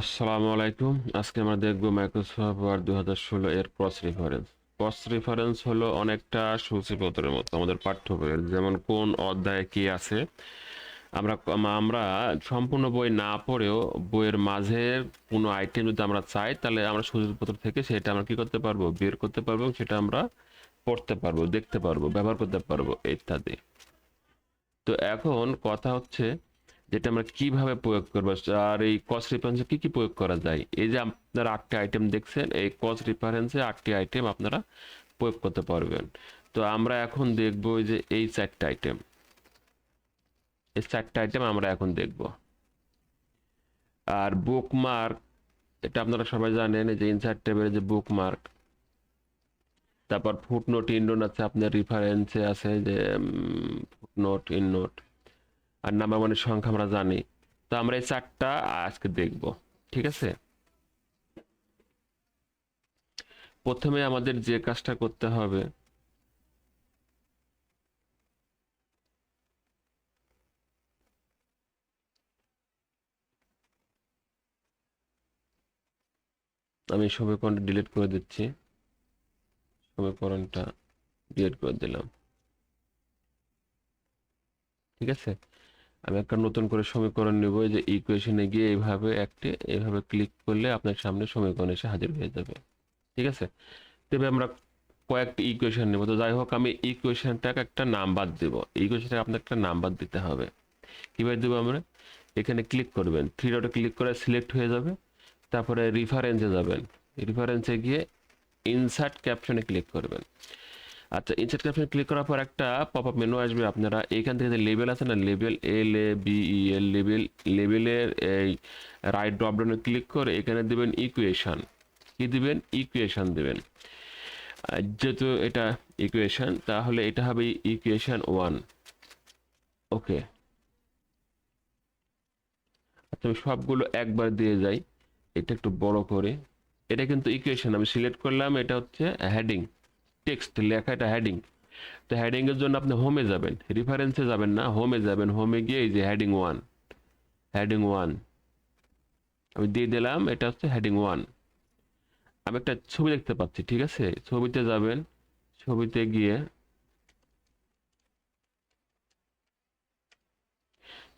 আসসালামু আলাইকুম। আজকে আমরা দেখব মাইক্রোসফট ওয়ার্ড দুই হাজার ষোলো এর ক্রস রেফারেন্স ক্রস রেফারেন্স হলো অনেকটা সূচিপত্রের মতো, আমাদের পাঠ্য যেমন কোন অধ্যায়ে কি আছে। আমরা আমরা সম্পূর্ণ বই না পড়েও বইয়ের মাঝে কোনো আইটেম যদি আমরা চাই, তাহলে আমরা সূচিপত্র থেকে সেটা আমরা কি করতে পারব? বের করতে পারব সেটা আমরা পড়তে পারব, দেখতে পারব, ব্যবহার করতে পারব, ইত্যাদি। তো এখন কথা হচ্ছে যেটা আমরা কীভাবে প্রয়োগ করব, আর এই কস্ট রেফারেন্সে কি কি প্রয়োগ করা যায়? এই যে আপনারা আটটি আইটেম দেখছেন, এই কস্ট রেফারেন্সে আটটি আইটেম আপনারা প্রয়োগ করতে পারবেন। তো আমরা এখন দেখব যে এই চারটা আইটেম এই চারটা আইটেম আমরা এখন দেখব। আর বুকমার্ক এটা আপনারা সবাই জানেন যে ইনসার্ট টেবিলে যে বুকমার্ক তারপর ফুটনোট ইননোট আছে, আপনার রিফারেন্সে আছে যে ফুটনোট ইননোট আর নাম্বার ওয়ানের সংখ্যা আমরা জানি। তো আমরা এই চারটা আজকে দেখব, ঠিক আছে? প্রথমে আমাদের যে কাজটা করতে হবে, আমি সমীকরণটা ডিলিট করে দিচ্ছি। সমীকরণটা ডিলিট করে দিলাম। ঠিক আছে? আমি একটা নতুন করে সমীকরণ নেব যে ইকুয়েশনে গিয়ে এইভাবে একটি এইভাবে ক্লিক করলে আপনার সামনে সমীকরণ এসে হাজির হয়ে যাবে। ঠিক আছে? তবে আমরা কয়েকটি ইকুয়েশন নেব। তো যাই হোক, আমি ইকুয়েশনটাকে একটা নাম্বার দেব। ইকুয়েশনটাকে আপনাকে একটা নাম্বার দিতে হবে। কীভাবে দেবো আমরা? এখানে ক্লিক করবেন। থ্রি ডটে ক্লিক করে সিলেক্ট হয়ে যাবে। তারপরে রিফারেন্সে যাবেন। রিফারেন্সে গিয়ে ইনসার্ট ক্যাপশনে ক্লিক করবেন। আচ্ছা ইনসার্ট ক্যাপশন ক্লিক করার পর একটা পপ আপ মেনু আসবে। আপনারা এখান থেকে যে লেবেল আছে না label L A B E L label লেবেলের এই রাইট ড্রপডাউনে ক্লিক করে এখানে দেবেন ইকুয়েশন কি দিবেন? ইকুয়েশন দেবেন। যেহেতু এটা ইকুয়েশন তাহলে এটা হবে ইকুয়েশন ওয়ান ওকে আমি সবগুলো একবার দিয়ে যাই। এটা একটু বড় করে। এটা কিন্তু ইকুয়েশন আমি সিলেক্ট করলাম, এটা হচ্ছে হেডিং টেক্সট লেখা এটা হেডিং তো হেডিংয়ের জন্য আপনি হোমে যাবেন। রেফারেন্সে যাবেন না হোমে যাবেন। হোমে গিয়ে এই যে হেডিং ওয়ান হেডিং ওয়ান আমি দিয়ে দিলাম, এটা হচ্ছে হেডিং ওয়ান আমি একটা ছবি দেখতে পাচ্ছি, ঠিক আছে? ছবিতে যাবেন, ছবিতে গিয়ে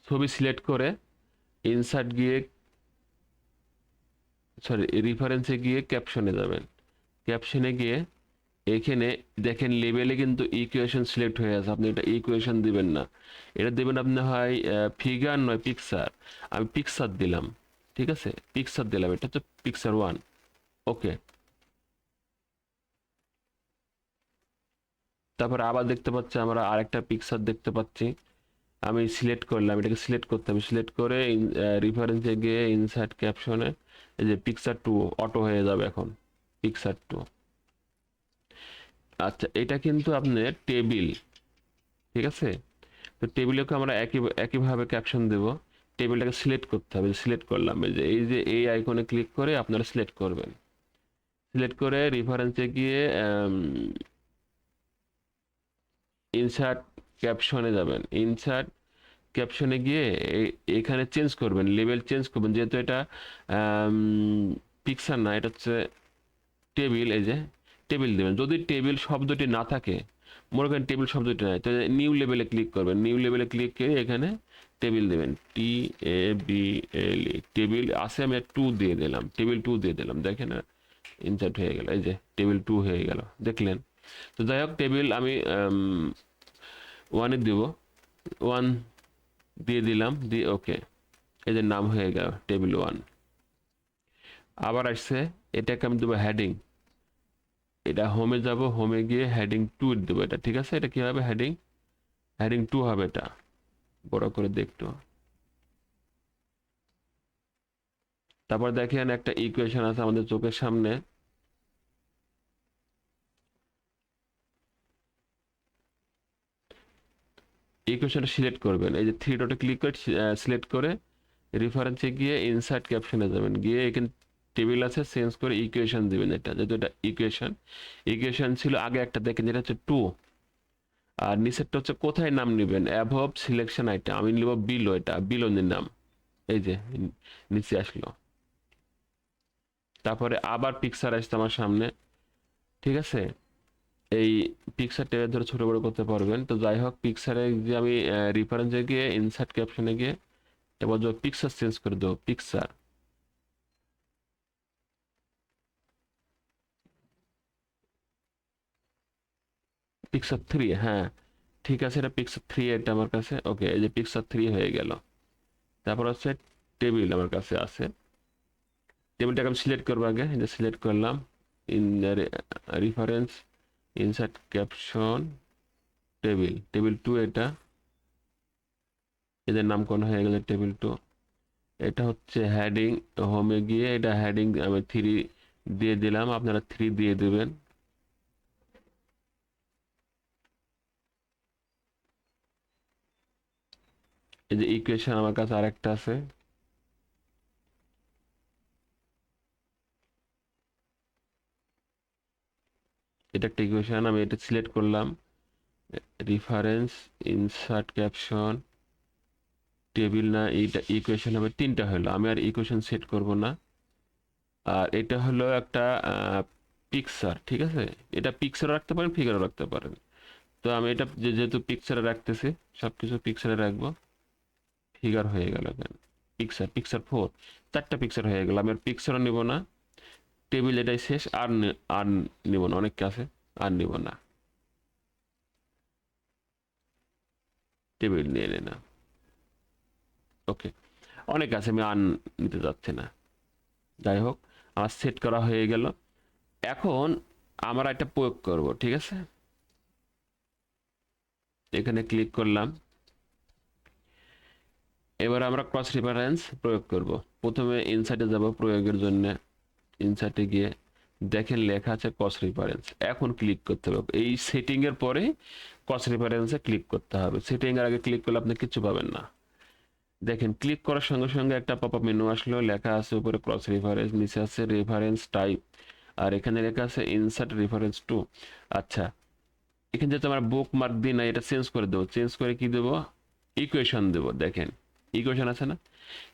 ছবি সিলেক্ট করে ইনসার্ট গিয়ে সরি রেফারেন্সে গিয়ে ক্যাপশনে যাবেন। ক্যাপশনে গিয়ে এখানে দেখেন লেভেলে কিন্তু ইকুয়েশন সিলেক্ট হয়ে আছে। আপনি এটা ইকুয়েশন দিবেন না। এটা দেবেন আপনি হয় ফিগার নয় পিকচার আমি পিকচার দিলাম। ঠিক আছে? পিকচার দিলাম। এটা হচ্ছে পিকচার ওয়ান ওকে তারপরে আবার দেখতে পাচ্ছি, আমরা আরেকটা পিকচার দেখতে পাচ্ছি। আমি সিলেক্ট করলাম। এটাকে সিলেক্ট করতে হবে। সিলেক্ট করে রিফারেন্সে গিয়ে ইনসার্ট ক্যাপশনে এই যে পিকচার টু অটো হয়ে যাবে এখন। পিকচার টু আচ্ছা এটা কিন্তু আপনার টেবিল, ঠিক আছে? তো টেবিলকে আমরা একই, একইভাবে ক্যাপশন দেব। টেবিলটাকে সিলেক্ট করতে হবে সিলেক্ট করলাম। যে, এই যে, এই আইকনে ক্লিক করে আপনারা সিলেক্ট করবেন। সিলেক্ট করে রেফারেন্সে গিয়ে ইনসার্ট ক্যাপশনে যাবেন। ইনসার্ট ক্যাপশনে গিয়ে এখানে চেঞ্জ করবেন লেভেল চেঞ্জ করবেন। যেহেতু এটা পিকচার না, এটা হচ্ছে টেবিল, এই যে টেবিল দেবেন। যদি টেবিল শব্দটি না থাকে, মনে করেন টেবিল শব্দটি নাই তো নিউ লেভেলে ক্লিক করবেন। নিউ লেভেলে ক্লিক করে এখানে টেবিল দেবেন। টি এ বি এল টেবিল আসে আমি টু দিয়ে দিলাম। টেবিল টু দিয়ে দিলাম। দেখেন ইনসার্ট হয়ে গেল। এই যে, টেবিল টু হয়ে গেল। দেখলেন? তো যাই হোক, টেবিল আমি ওয়ানে দেব। ওয়ান দিয়ে দিলাম। দিয়ে ওকে এই যে নাম হয়ে গেল, টেবিল ওয়ান আবার আসছে, এটাকে আমি দেবো হেডিং এটা হোমে যাব হোমে গিয়ে হেডিং টু দেবো এটা, ঠিক আছে? এটা কি হবে হেডিং হেডিং টু হবে এটা। বড় করে দেখতো তারপর দেখেন একটা ইকুয়েশন আছে আমাদের চোখের সামনে। ইকুয়েশনটা সিলেক্ট করবেন। এই যে থ্রি ডটে ক্লিক করে সিলেক্ট করে রেফারেন্সে গিয়ে ইনসার্ট ক্যাপশনে যাবেন। গিয়ে এখানে টেবিল আছে, চেঞ্জ করে ইকুয়েশন দিবেন এটা। যেহেতু এটা ইকুয়েশন ইকুয়েশন ছিল আগে একটা, দেখেন যেটা হচ্ছে টু আর নিচেরটা হচ্ছে কোথায় নাম নেবেন? অ্যাভব সিলেকশন আইটেম আমি নিব বিলো এটা বিলো নাম। এই যে, নিচে আসলো। তারপরে আবার পিকচার আসছে আমার সামনে। ঠিক আছে? এই পিকচার টেবিল ধরে ছোট বড় করতে পারবেন। তো যাই হোক পিকচারে যে আমি রিফারেন্সে গিয়ে ইনসার্ট ক্যাপশনে গিয়ে, এবার পিকচার চেঞ্জ করে দেবো। পিকচার পিক্সার থ্রি হ্যাঁ। ঠিক আছে, এটা পিক্সার থ্রি এটা আমার কাছে ওকে এই যে পিক্সার থ্রি হয়ে গেল। তারপর হচ্ছে টেবিল আমার কাছে আছে। টেবিলটাকে আমি সিলেক্ট করব আগে যে সিলেক্ট করলাম। In reference insert caption table table two এটা। এদের নামকরণ হয়ে গেলে টেবিল টু এটা হচ্ছে হ্যাডিং হোমে গিয়ে এটা হ্যাডিং আমি থ্রি দিয়ে দিলাম, আপনারা থ্রি দিয়ে দেবেন। এই যে ইকুয়েশন আমার কাছে আরেকটা আছে। এটা একটা ইকুয়েশন আমি এটা সিলেক্ট করলাম। রিফারেন্স ইনসার্ট ক্যাপশন টেবিল না, এইটা ইকুয়েশন হবে তিনটা হলো। আমি আর ইকুয়েশন সেট করব না। আর এটা হলো একটা পিকচার ঠিক আছে? এটা পিকচারও রাখতে পারেন ফিগারও রাখতে পারেন। তো আমি এটা যেহেতু পিকচারে রাখতেছি সব কিছু পিকচারে রাখব। ফিগার হয়ে গেল কেন পিকচার পিকচার ফোর চারটা পিকচার হয়ে গেল। আমি আর পিকচারও নিব না। টেবিল এটাই শেষ, আর আর নিব না অনেক আছে, আর নিব না। টেবিল নিয়ে নে না। ওকে অনেক আছে, আমি আর নিতে যাচ্ছি না। যাই হোক, আমার সেট করা হয়ে গেল। এখন আমরা এটা প্রয়োগ করব, ঠিক আছে? এখানে ক্লিক করলাম। এবার আমরা ক্রস রেফারেন্স প্রয়োগ করব। প্রথমে ইনসাইটে যাব প্রয়োগের জন্য। ইনসাইটে গিয়ে দেখেন লেখা আছে ক্রস রেফারেন্স এখন ক্লিক করতে হবে। এই সেটিং এর পরে ক্রস রেফারেন্সে ক্লিক করতে হবে। সেটিং এর আগে ক্লিক করলে আপনি কিছু পাবেন না। দেখেন ক্লিক করার সঙ্গে সঙ্গে একটা পপ মেনু আসলো। লেখা আছে উপরে ক্রস রেফারেন্স নিচে আছে রেফারেন্স টাইপ আর এখানে লেখা আছে ইনসার্ট রেফারেন্স টু আচ্ছা এখানে যেহেতু আমার বুক মার্ক দিই না এটা চেঞ্জ করে দেবো। চেঞ্জ করে কি দেবো? ইকুয়েশন দেবো। দেখেন ইকুয়েশন আছে না?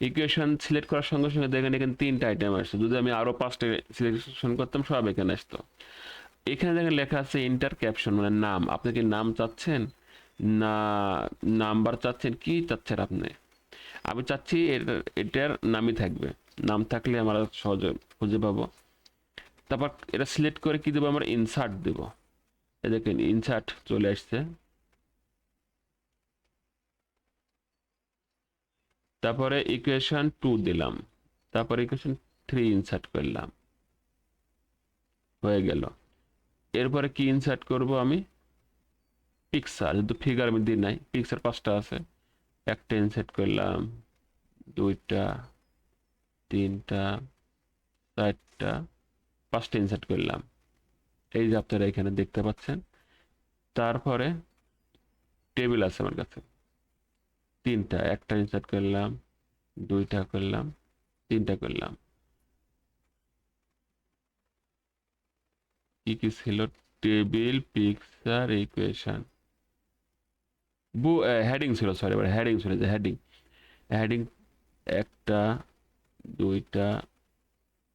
ইকুয়েশন সিলেক্ট করার সঙ্গে সঙ্গে দেখেন এখানে তিনটা আইটেম আসছে। যদি আমি আরও পাঁচটা সিলেকশন করতাম, সব এখানে আসতো। এখানে দেখেন লেখা আছে ইন্টার ক্যাপশন মানে নাম। আপনি কি নাম চাচ্ছেন? না নাম্বার চাচ্ছেন? কি চাচ্ছেন আপনি? আমি চাচ্ছি এটার এটার নামই থাকবে। নাম থাকলে আমরা সহজে খুঁজে পাবো। তারপর এটা সিলেক্ট করে কি দেবো? আমরা ইনসার্ট দেবো। দেখেন ইনসার্ট চলে আসছে। তারপরে ইকুয়েশন টু দিলাম। তারপরে ইকুয়েশন থ্রি ইনসার্ট করলাম। হয়ে গেল। এরপরে কি ইনসার্ট করব আমি? পিকচার যেহেতু ফিগার আমি দিই নাই। পিকচার পাঁচটা আছে। একটা ইনসার্ট করলাম, দুইটা, তিনটা, চারটা, পাঁচটা ইনসার্ট করলাম। এই যে আপনারা এখানে দেখতে পাচ্ছেন। তারপরে টেবিল আছে আমার কাছে। তিনটা, একটা ইনসার্ট করলাম, দুইটা করলাম, তিনটা করলাম। কি কি ছিল? টেবিল পিকচার ইকুয়েশন বু হেডিং ছিল সরি এবার হেডিং ছিল, যে হেডিং হেডিং একটা, দুইটা,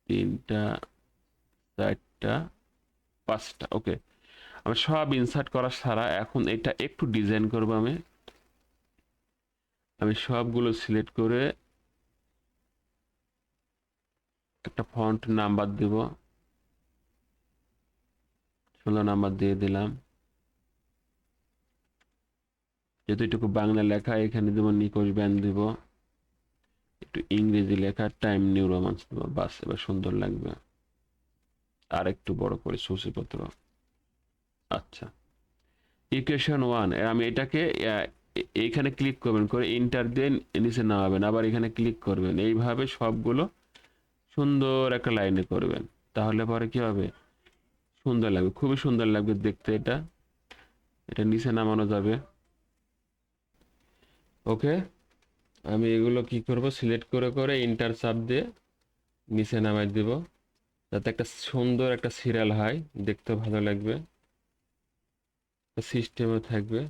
তিনটা, চারটা, পাঁচটা ওকে আমি সব ইনসার্ট করা ছাড়া এখন এটা একটু ডিজাইন করব আমি। আমি সবগুলো সিলেক্ট করে একটা ফন্ট নাম্বার দেব। ষোলো নাম্বার দিয়ে দিলাম। যেহেতু এটুকু বাংলা লেখা, এখানে দেবো নিকোষ ব্যান দেব। একটু ইংরেজি লেখা, টাইম নিউ রোমান্স দেবো। বাস, এবার সুন্দর লাগবে। আর একটু বড় করে সূচিপত্র। আচ্ছা। ইকুয়েশন ওয়ান আমি এটাকে এইখানে ক্লিক করবেন, করে ইন্টার দিয়ে নিচে নামাবেন, আবার এখানে ক্লিক করবেন। এইভাবে সবগুলো সুন্দর একটা লাইনে করবেন। তাহলে পরে কি হবে? সুন্দর লাগবে, খুবই সুন্দর লাগবে দেখতে এটা। এটা নিচে নামানো যাবে। ওকে আমি এগুলো কি করব? সিলেক্ট করে করে ইন্টার চাপ দিয়ে নিচে নামাই দিব। যাতে একটা সুন্দর একটা সিরিয়াল হয়, দেখতে ভালো লাগবে। সিস্টেমে থাকবে।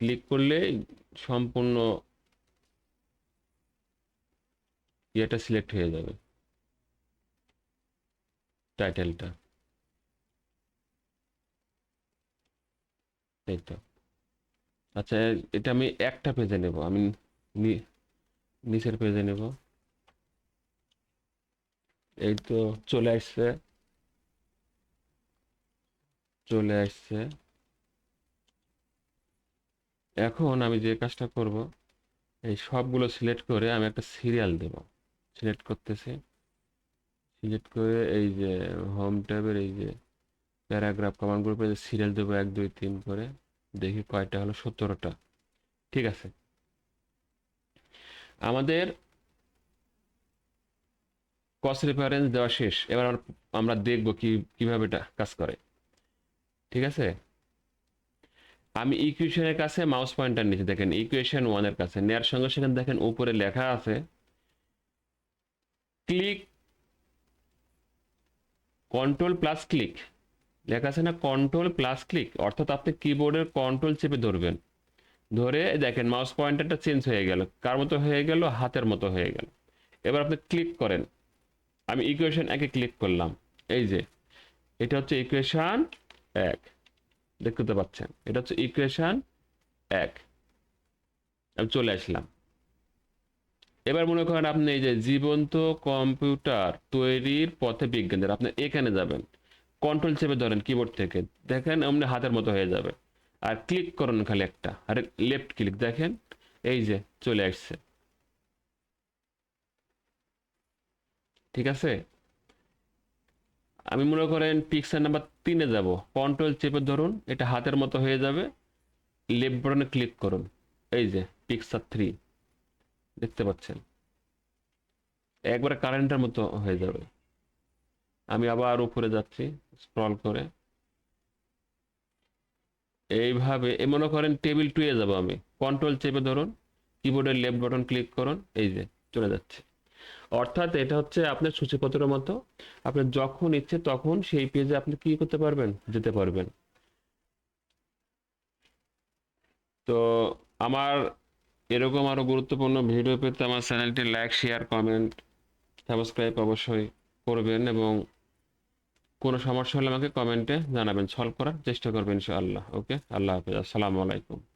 ক্লিক করলে সম্পূর্ণ ইয়েটা সিলেক্ট হয়ে যাবে। টাইটেলটা এই তো। আচ্ছা এটা আমি একটা পেজে নেব। আমি নিচের পেজে নেব। এই তো চলে আসছে। চলে আসছে। এখন আমি যে কাজটা করব, এই সবগুলো সিলেক্ট করে আমি একটা সিরিয়াল দেব। সিলেক্ট করতেছি। সিলেক্ট করে এই যে হোম ট্যাবের এই যে প্যারাগ্রাফ কমান্ড গ্রুপে যে সিরিয়াল দেবো এক, দুই, তিন করে, দেখি কয়টা হলো সতেরোটা। ঠিক আছে। আমাদের কস্ট রেফারেন্স দেওয়া শেষ। এবার আমরা দেখব কি কীভাবে এটা কাজ করে। ঠিক আছে? আমি ইকুয়েশনের কাছে মাউস পয়েন্টার নিচে দেখেন ইকুয়েশন ওয়ানের কাছে। নেয়ার সঙ্গে সঙ্গে দেখেন উপরে লেখা আছে ক্লিক কন্ট্রোল প্লাস ক্লিক লেখা আছে না কন্ট্রোল প্লাস ক্লিক অর্থাৎ আপনি কিবোর্ডের কন্ট্রোল চেপে ধরবেন। ধরে দেখেন মাউস পয়েন্টারটা চেঞ্জ হয়ে গেল। কার মতো হয়ে গেল? হাতের মতো হয়ে গেল। এবার আপনি ক্লিক করেন। আমি ইকুয়েশন একে ক্লিক করলাম। এই যে, এটা হচ্ছে ইকুয়েশন এক। দেখতে পাচ্ছেন। এটা হচ্ছে ইকুয়েশন এক। আমি চলে আসলাম। এবার মনে করেন আপনি এই যে জীবন্ত কম্পিউটার তৈরির পথে বিজ্ঞানের, আপনি এখানে যাবেন। কন্ট্রোল চেপে ধরেন কিবোর্ড থেকে। দেখেন এমনি হাতের মতো হয়ে যাবে। আর ক্লিক করুন খালি একটা। আর লেফট ক্লিক দেখেন, এই যে চলে আসছে। ঠিক আছে? আমি মনে করেন পিকচার নাম্বার তিনে যাব। কন্ট্রোল চেপে ধরুন, এটা হাতের মতো হয়ে যাবে। লেফট বাটনে ক্লিক করুন। এই যে পিকচার থ্রি দেখতে পাচ্ছেন? একবারে কারেন্টের মতো হয়ে যাবে। আমি আবার উপরে যাচ্ছি স্ক্রল করে। এইভাবে, এ মনে করেন টেবিল টুয়ে যাব আমি। কন্ট্রোল চেপে ধরুন কিবোর্ডের লেফট বাটন ক্লিক করুন, এই যে, চলে যাচ্ছে। অর্থাৎ এটা হচ্ছে আপনার সূচিপত্রের মতো। আপনি যখন ইচ্ছে তখন সেই পেজে আপনি কি করতে পারবেন? যেতে পারবেন। তো আমার এরকম আরও গুরুত্বপূর্ণ ভিডিও পেতে আমার চ্যানেলটি লাইক শেয়ার কমেন্ট সাবস্ক্রাইব অবশ্যই করবেন এবং কোনো সমস্যা হলে আমাকে কমেন্টে জানাবেন। সলভ করার চেষ্টা করবেন ইনশাআল্লাহ। ওকে আল্লাহ হাফেজ। আসসালামু আলাইকুম।